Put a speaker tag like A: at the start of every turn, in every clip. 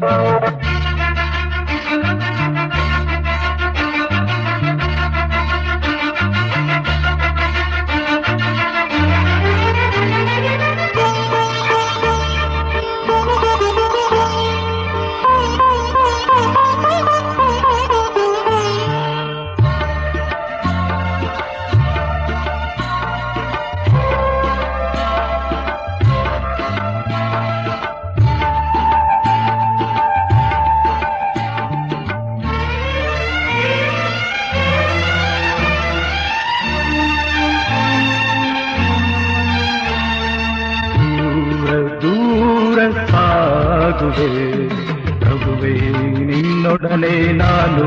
A: ದೂರ ಸಾಗುವೆ ಪ್ರಭುವೇ ನಿನ್ನೊಡನೆ ನಾನು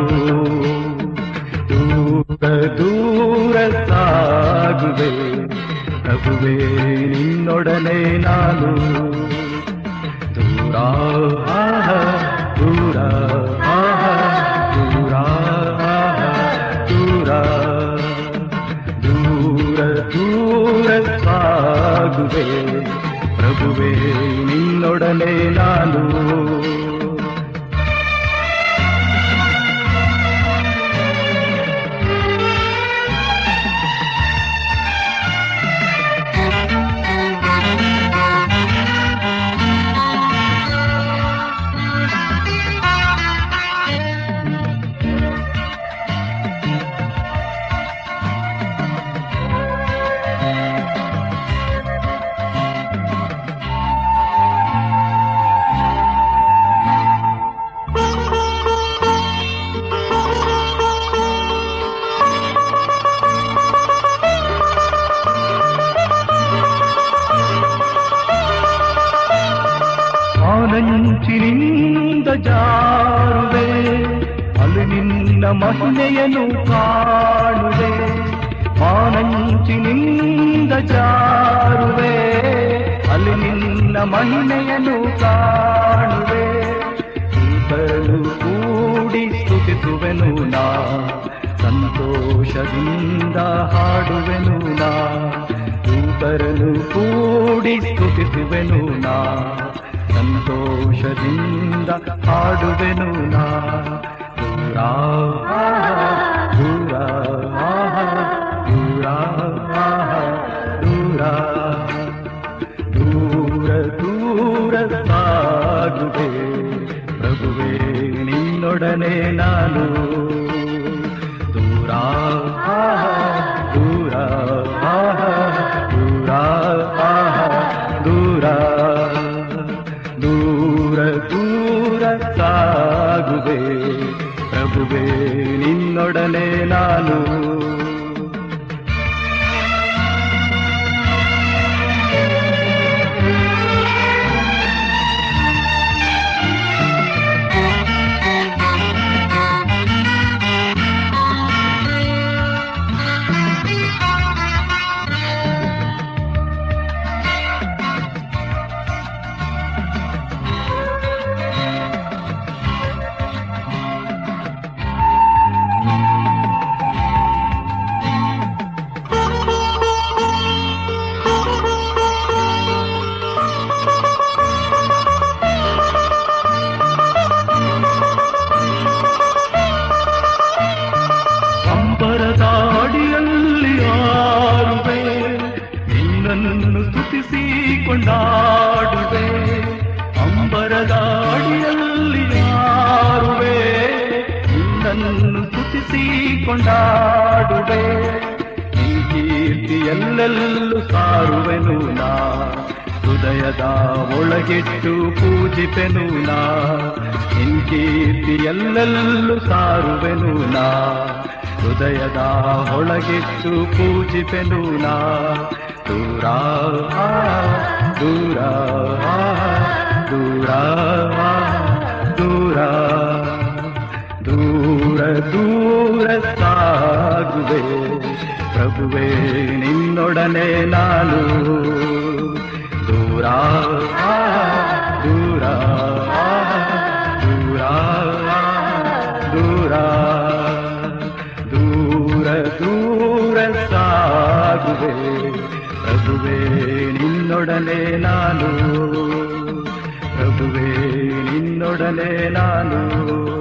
A: ದೂರ ದೂರ ಸಾಗುವೆ ಪ್ರಭುವೇ ನಿನ್ನೊಡನೆ ನಾನು ದೂರ ಆಹ, ದೂರ ಆಹ, ದೂರ ಆಹ, ದೂರ ದೂರ ದೂರ ಸಾಗುವೆ ಪ್ರಭುವೇ ನಿನ್ನೊಡನೆ ನಾನು ಕೂಡಿ ಸ್ತುತಿಸುವೆನು ನಾ. ಸಂತೋಷದಿಂದ ಹಾಡುವೆನು ನಾ. ಇಬ್ಬರನ್ನು ಕೂಡಿ ಸ್ತುತಿಸುವೆನು ನಾ. ಸಂತೋಷದಿಂದ ಹಾಡುವೆನು ನಾ. ದೂರ ದೂರ. ನಿನ್ನೊಡನೆ ನಾನು. ದೂರ ದೂರ ದೂರ ದೂರ. ದೂರ ದೂರ ಸಾಗುವೆ ಪ್ರಭುವೆ ನಿನ್ನೊಡನೆ ನಾನು. ಎಲ್ಲೆಲ್ಲೂ ಸಾರುವೆನು ನಾ. ಹೃದಯದ ಒಳಗಿಟ್ಟು ಪೂಜಿಪೆನು ನಾ. ಕೀರ್ತಿ ಎಲ್ಲೆಲ್ಲೂ ಸಾರುವೆನು ನಾ. ಹೃದಯದ ಒಳಗಿಟ್ಟು ಪೂಜಿಪೆನು ನಾ. ದೂರ ದೂರ ದೂರ ದೂರ ದೂರ ದೂರ ಸಾಗುವೆ. ಪ್ರಭುವೇ, ನಿನ್ನೊಡನೆ ನಾನು. ದೂರ ದೂರ ದೂರ ದೂರ. ದೂರ ದೂರ ಸಾಗುವೆ. ಪ್ರಭುವೇ, ನಿನ್ನೊಡನೆ ನಾನು. ಪ್ರಭುವೆ, ನಿನ್ನೊಡನೆ ನಾನು.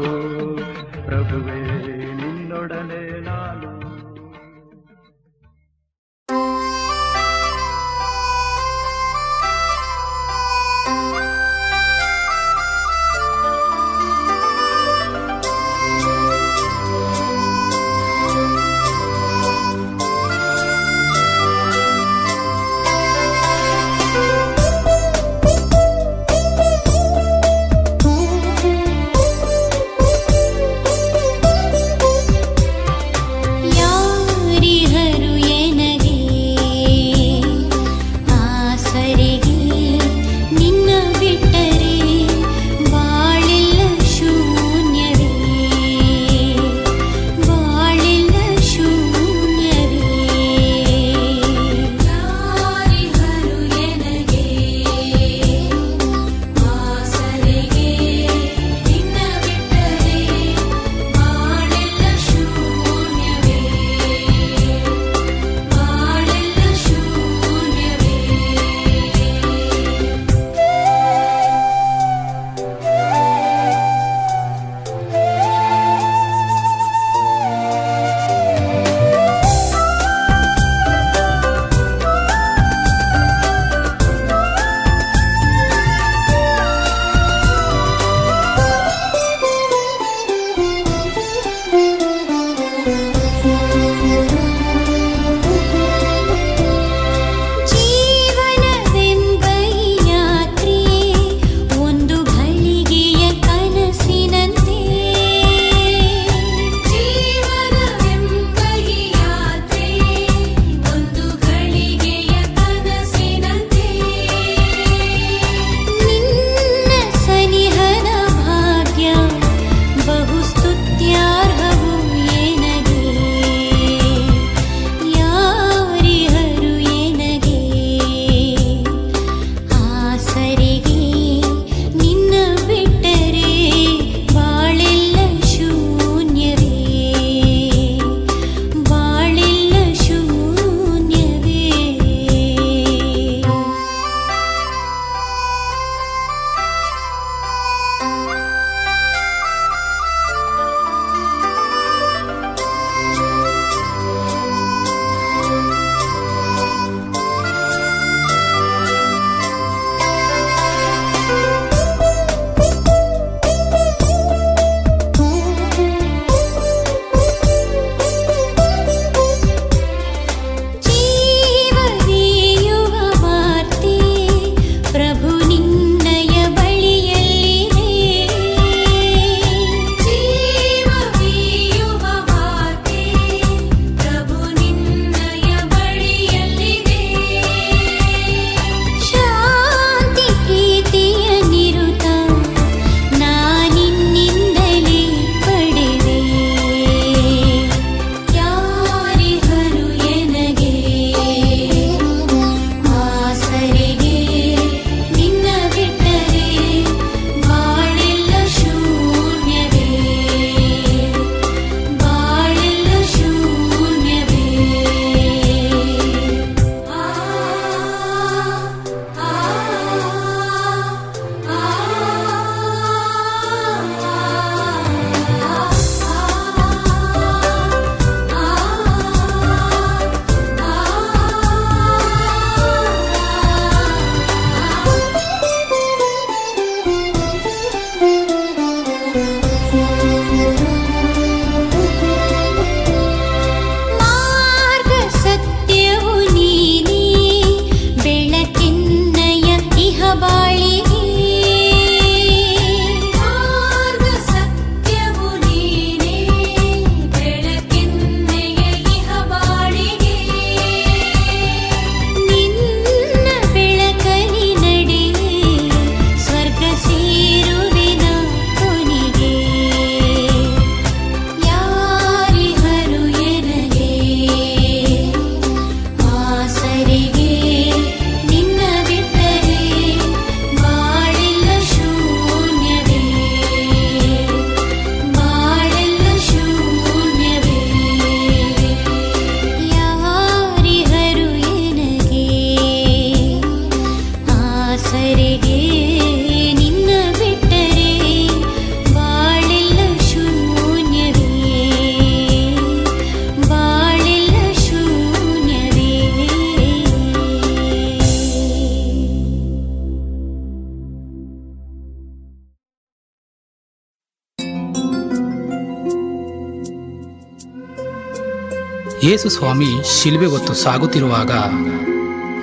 B: ಯೇಸು ಸ್ವಾಮಿ ಶಿಲ್ಬೆ ಹೊತ್ತು ಸಾಗುತ್ತಿರುವಾಗ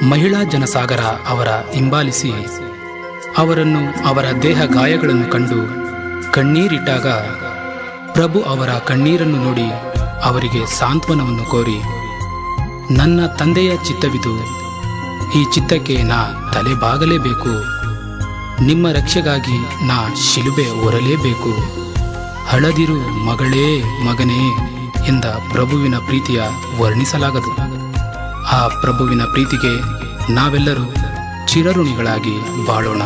B: ಮಹಿಳಾ ಜನಸಾಗರ ಅವರ ಹಿಂಬಾಲಿಸಿ ಅವರನ್ನು ಅವರ ದೇಹ ಗಾಯಗಳನ್ನು ಕಂಡು ಕಣ್ಣೀರಿಟ್ಟಾಗ ಪ್ರಭು ಅವರ ಕಣ್ಣೀರನ್ನು ನೋಡಿ ಅವರಿಗೆ ಸಾಂತ್ವನವನ್ನು ಕೋರಿ, ನನ್ನ ತಂದೆಯ ಚಿತ್ತವಿದು, ಈ ಚಿತ್ತಕ್ಕೆ ನಾ ತಲೆ ಬಾಗಲೇಬೇಕು ನಿಮ್ಮ ರಕ್ಷೆಗಾಗಿ ನಾ ಶಿಲುಬೆ ಹೊರಲೇಬೇಕು. ಹಳದಿರು ಮಗಳೇ ಮಗನೇ. ಎಂದ ಪ್ರಭುವಿನ ಪ್ರೀತಿಯ ವರ್ಣಿಸಲಾಗದು. ಆ ಪ್ರಭುವಿನ ಪ್ರೀತಿಗೆ ನಾವೆಲ್ಲರೂ ಚಿರಋಣಿಗಳಾಗಿ ಬಾಳೋಣ.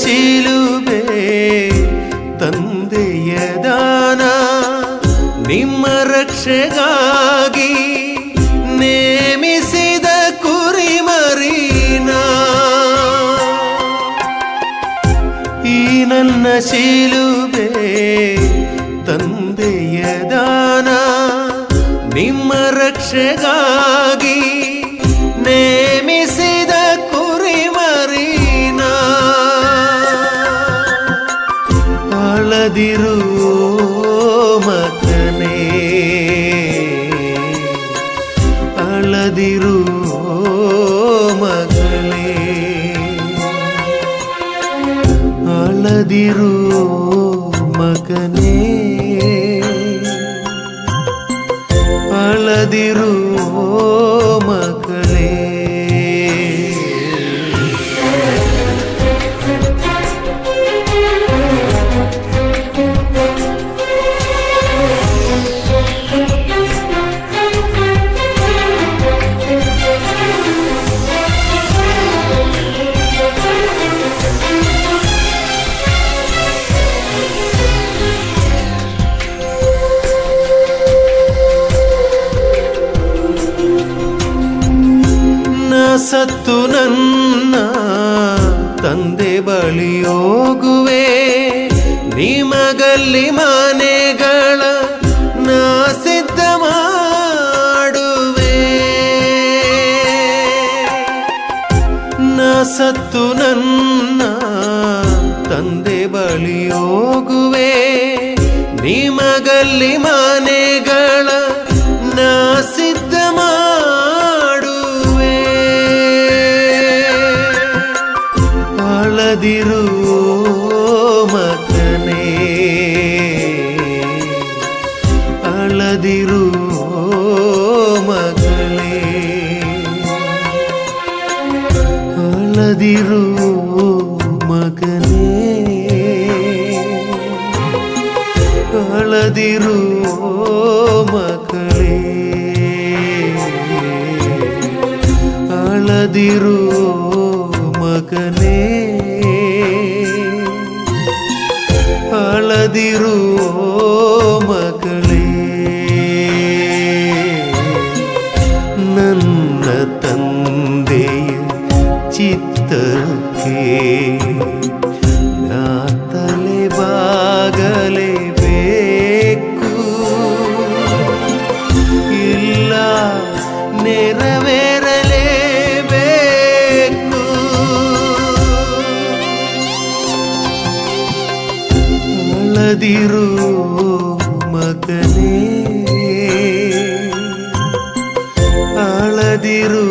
C: ಶಿಲುಬೆ ತಂದೆಯ ದಾನ ನಿಮ್ಮ ರಕ್ಷೆಗಾಗಿ ನೇಮಿಸಿದ ಕುರಿಮರೀನ. ಈ ನನ್ನ ಶಿಲುಬೆ ತಂದೆಯ ದಾನ ನಿಮ್ಮ ರಕ್ಷೆಗಾಗಿ ಅಳದಿರು ಮಗನೇ. ಅಳದಿರು ಮಗಳೇ ತಂದೆ ಬಳಿ ಹೋಗುವೆ. ನಿಮಗಲ್ಲಿ ಮನೆಗಳ ನಾ ಸಿದ್ಧ ಮಾಡುವೆ. ನ ಸತ್ತು ನನ್ನ ತಂದೆ ಬಳಿಯೋಗುವೆ ನಿಮಗಲ್ಲಿ ಮನೆಗಳ ಅಳದಿರು ಮಗಳೇ ಅಳದಿರು ಮಗನೇ ಅಳದಿರು ಮಗಳೇ ನನ್ನ ತಂದೆಯ ಚಿತ್ತಕ್ಕೆ ಅಳದಿರು ಮಗನೇ. ಅಳದಿರು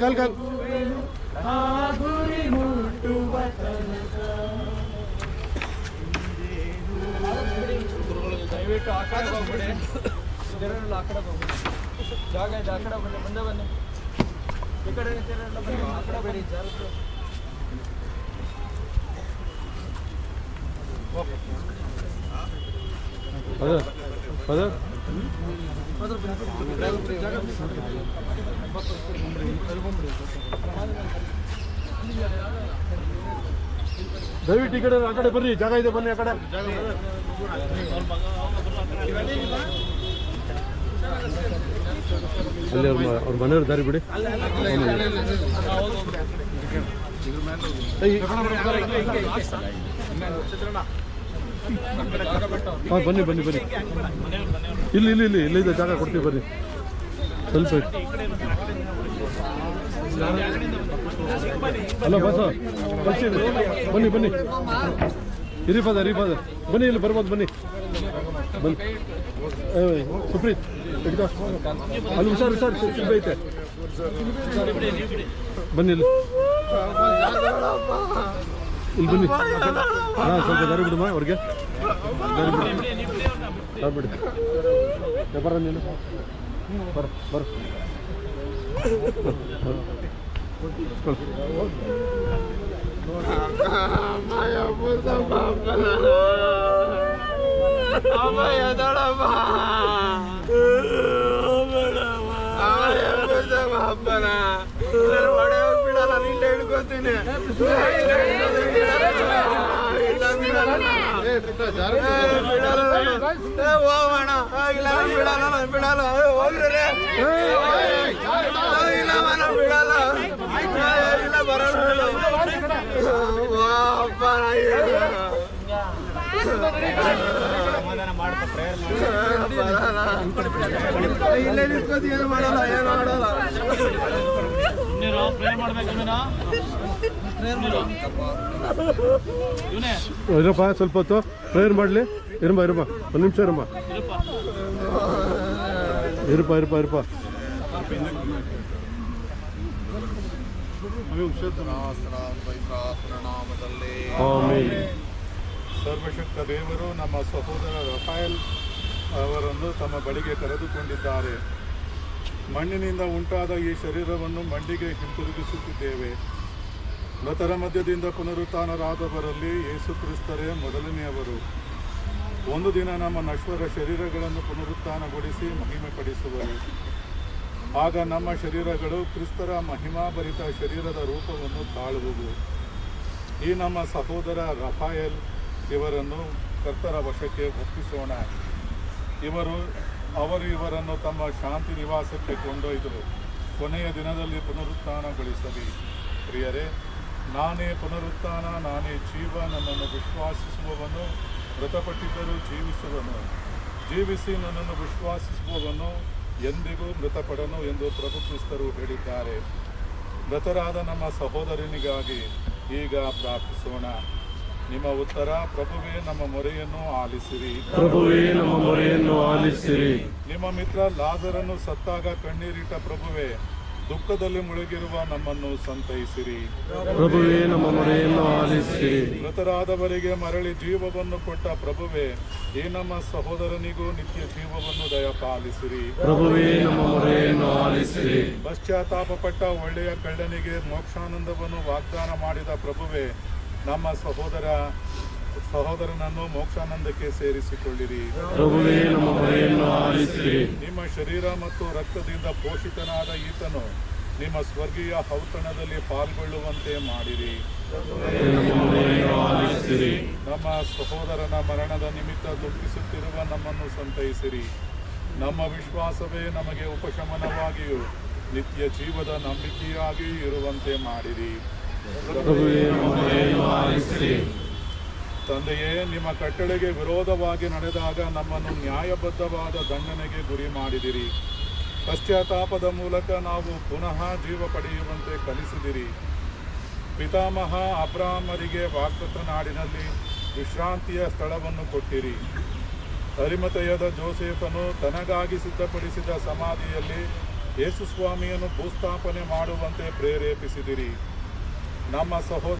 D: ಕಾಲು ಕಾಲು ಕಾಲು
E: ದಯವಿಟ್ಟು ಆ ಕಡೆ ಹೋಗ್ಬಿಡಿ ಇದರೆಲ್ಲ ಆ ಕಡೆ ಹೋಗ್ಬಿಡಿ ಜಾಗ ಇದೆ ಆ ಕಡೆ ಬನ್ನಿ ಮುಂದೆ ಬನ್ನಿ ಈ ಕಡೆ ನಿಂತಿರೋರೆಲ್ಲ ಬನ್ನಿ ಆ ಕಡೆ ಬೇಡಿ ಜಾಗ
D: ಅದ ಅದ ದಯವಿಟ್ಟು ಈ ಕಡೆ ಆ ಕಡೆ ಬರ್ರಿ. ಜಾಗ ಇದೆ ಬನ್ನಿ ಆ ಕಡೆ. ಅಲ್ಲಿ ಅವ್ರ ಮ- ಅವ್ರ ಮನೆಯವ್ರ ದಾರಿ ಬಿಡಿ. ಏಯ್, ಹಾಂ, ಬನ್ನಿ ಬನ್ನಿ ಬನ್ನಿ. ಇಲ್ಲಿ ಇಲ್ಲಿ ಇಲ್ಲಿ ಇಲ್ಲಿದೆ ಜಾಗ ಕೊಡ್ತೀವಿ, ಬನ್ನಿ. ಸ್ವಲ್ಪ ಅಲ್ಲ ಬಸ್ ಬನ್ನಿ ಬನ್ನಿ. ಇರಿ, ಫಾದರ್ ಇರಿ, ಫಾದರ್. ಬನ್ನಿ, ಇಲ್ಲಿ ಬರ್ಬೋದು, ಬನ್ನಿ. ಬನ್ನಿ. ಸುಪ್ರೀತ್. ಅಲ್ಲಿ ಹುಷಾರು ಹುಷಾರು ಸಿಬ್ಬ ಐತೆ. ಬನ್ನಿ, ಇಲ್ಲಿ. ಇಲ್ಲಿ ಬನ್ನಿ. ಹಾಂ ಸ್ವಲ್ಪ ದಾರಿ ಬಿಡಮ್ಮ ಅವ್ರಿಗೆ. ದಾರಿ ಬಿಡಿ. ದಾರಿ ಬಿಡಿ ಏ, ಬರ್ರ ನೀನು ಬರ ಬರ
E: ಬಿಡಲ್ಲ ನಿಂದ ಹೇಳ್ಕೊತೀನಿ ಹೋಗೋಣ ಇಲ್ಲ ಬಿಡಲ್ಲ ನಾನು ಬಿಡಲ್ಲ ಹೋಗ್ರಿ ಇಲ್ಲ ನಿಂತ್ಕೋತಿ ಏನು ಮಾಡಲ್ಲ ಏನು ಮಾಡಲ್ಲ
D: ಇರಪ್ಪ ಸ್ವಲ್ಪ ಹೊತ್ತು. ಪ್ರೇಯರ್ ಮಾಡಲಿ. ಇರಮ್ಮ ಇರಮ್ಮ. ಒಂದು ನಿಮಿಷ ಇರಮ್ಮ. ಇರಪ್ಪ ಇರಪ್ಪ ಇರಪ್ಪ.
F: ಸರ್ವಶಕ್ತ ದೇವರು ನಮ್ಮ ಸಹೋದರ ರಫಾಯಲ್ ಅವರನ್ನು ತಮ್ಮ ಬಳಿಗೆ ಕರೆದುಕೊಂಡಿದ್ದಾರೆ. ಮಣ್ಣಿನಿಂದ ಉಂಟಾದ ಈ ಶರೀರವನ್ನು ಮಂಡಿಗೆ ಹಿಂತಿರುಗಿಸುತ್ತಿದ್ದೇವೆ. ಮೃತರ ಮಧ್ಯದಿಂದ ಪುನರುತ್ಥಾನರಾದವರಲ್ಲಿ ಯೇಸು ಕ್ರಿಸ್ತರೇ ಮೊದಲನೆಯವರು. ಒಂದು ದಿನ ನಮ್ಮ ನಶ್ವರ ಶರೀರಗಳನ್ನು ಪುನರುತ್ಥಾನಗೊಳಿಸಿ ಮಹಿಮೆಪಡಿಸುವರು. ಆಗ ನಮ್ಮ ಶರೀರಗಳು ಕ್ರಿಸ್ತರ ಮಹಿಮಾಭರಿತ ಶರೀರದ ರೂಪವನ್ನು ತಾಳುವುದು ಈ ನಮ್ಮ ಸಹೋದರ ರಫಾಯಲ್ ಇವರನ್ನು ಕರ್ತರ ವಶಕ್ಕೆ ಒಪ್ಪಿಸೋಣ. ಇವರು, ಅವರು ಇವರನ್ನು ತಮ್ಮ ಶಾಂತಿ ನಿವಾಸಕ್ಕೆ ಕೊಂಡೊಯ್ದರು. ಕೊನೆಯ ದಿನದಲ್ಲಿ ಪುನರುತ್ಥಾನಗೊಳಿಸಲಿ. ಪ್ರಿಯರೇ ನಾನೇ ಪುನರುತ್ಥಾನ ನಾನೇ ಜೀವ ನನ್ನನ್ನು ವಿಶ್ವಾಸಿಸುವವನು ಮೃತಪಟ್ಟಿದ್ದರೂ ಜೀವಿಸುವನು. ಜೀವಿಸಿ ನನ್ನನ್ನು ವಿಶ್ವಾಸಿಸುವವನು ಎಂದಿಗೂ ಮೃತಪಡನು ಎಂದು ಪ್ರಭು ಕ್ರಿಸ್ತರು ಹೇಳಿದ್ದಾರೆ. ಮೃತರಾದ ನಮ್ಮ ಸಹೋದರನಿಗಾಗಿ ಈಗ ಪ್ರಾರ್ಥಿಸೋಣ. ನಿಮ್ಮ ಉತ್ತರ ಪ್ರಭುವೇ ನಮ್ಮ ಮೊರೆಯನ್ನು ಆಲಿಸಿರಿ.
D: ಪ್ರಭುವೇ ನಮ್ಮ ಮೊರೆಯನ್ನು ಆಲಿಸಿರಿ.
F: ನಿಮ್ಮ ಮಿತ್ರ ಲಾದರನ್ನು ಸತ್ತಾಗ ಕಣ್ಣೀರಿಟ್ಟ ಪ್ರಭುವೇ ದುಃಖದಲ್ಲಿ ಮುಳುಗಿರುವ ನಮ್ಮನ್ನು ಸಂತೈಸಿರಿ.
D: ಪ್ರಭುವೇ ನಮ್ಮ ಮೊರೆಯನ್ನು ಆಲಿಸಿರಿ.
F: ಮೃತರಾದವರಿಗೆ ಮರಳಿ ಜೀವವನ್ನು ಕೊಟ್ಟ ಪ್ರಭುವೆ ಈ ನಮ್ಮ ಸಹೋದರನಿಗೂ ನಿತ್ಯ ಜೀವವನ್ನು ದಯಪಾಲಿಸಿರಿ.
D: ಪ್ರಭುವೇ ನಮ್ಮ ಮೊರೆಯನ್ನು ಆಲಿಸಿರಿ.
F: ಪಶ್ಚಾತ್ತಾಪಪಟ್ಟ ಒಳ್ಳೆಯ ಕಳ್ಳನಿಗೆ ಮೋಕ್ಷಾನಂದವನ್ನು ವಾಗ್ದಾನ ಮಾಡಿದ ಪ್ರಭುವೆ ನಮ್ಮ ಸಹೋದರ ಸಹೋದರನನ್ನು ಮೋಕ್ಷಾನಂದಕ್ಕೆ ಸೇರಿಸಿಕೊಳ್ಳಿರಿ.
D: ಪ್ರಭುವೇ ನಮ್ಮ ಮೊರೆಯನ್ನು ಆಲಿಸಿರಿ.
F: ನಿಮ್ಮ ಶರೀರ ಮತ್ತು ರಕ್ತದಿಂದ ಪೋಷಿತನಾದ ಈತನು ನಿಮ್ಮ ಸ್ವರ್ಗೀಯ ಔತಣದಲ್ಲಿ ಪಾಲ್ಗೊಳ್ಳುವಂತೆ ಮಾಡಿರಿ. ನಮ್ಮ ಸಹೋದರನ ಮರಣದ ನಿಮಿತ್ತ ದುಃಖಿಸುತ್ತಿರುವ ನಮ್ಮನ್ನು ಸಂತೈಸಿರಿ. ನಮ್ಮ ವಿಶ್ವಾಸವೇ ನಮಗೆ ಉಪಶಮನವಾಗಿಯೂ ನಿತ್ಯ ಜೀವದ ನಂಬಿಕೆಯಾಗಿಯೂ ಇರುವಂತೆ ಮಾಡಿರಿ
D: ಪ್ರಭುವೇ ನಮ್ಮ ಮೊರೆಯನ್ನು ಆಲಿಸಿರಿ
F: ತಂದೆಯೇ, ನಿಮ್ಮ ಕಟ್ಟಳೆಗೆ ವಿರೋಧವಾಗಿ ನಡೆದಾಗ ನಮ್ಮನ್ನು ನ್ಯಾಯಬದ್ಧವಾದ ದಂಡನೆಗೆ ಗುರಿ ಮಾಡಿದಿರಿ. ಪಶ್ಚಾತ್ತಾಪದ ಮೂಲಕ ನಾವು ಪುನಃ ಜೀವ ಪಡೆಯುವಂತೆ ಕಲಿಸಿದಿರಿ. ಪಿತಾಮಹ ಅಬ್ರಾಹ್ಮರಿಗೆ ವಾಗ್ದತ್ತ ನಾಡಿನಲ್ಲಿ ವಿಶ್ರಾಂತಿಯ ಸ್ಥಳವನ್ನು ಕೊಟ್ಟಿರಿ. ಅರಿಮತಯದ ಜೋಸೆಫನು ತನಗಾಗಿ ಸಿದ್ಧಪಡಿಸಿದ ಸಮಾಧಿಯಲ್ಲಿ ಯೇಸು ಸ್ವಾಮಿಯನ್ನು ಭೂಸ್ಥಾಪನೆ ಮಾಡುವಂತೆ ಪ್ರೇರೇಪಿಸಿದಿರಿ. ನಮ್ಮ ಸಹೋದರ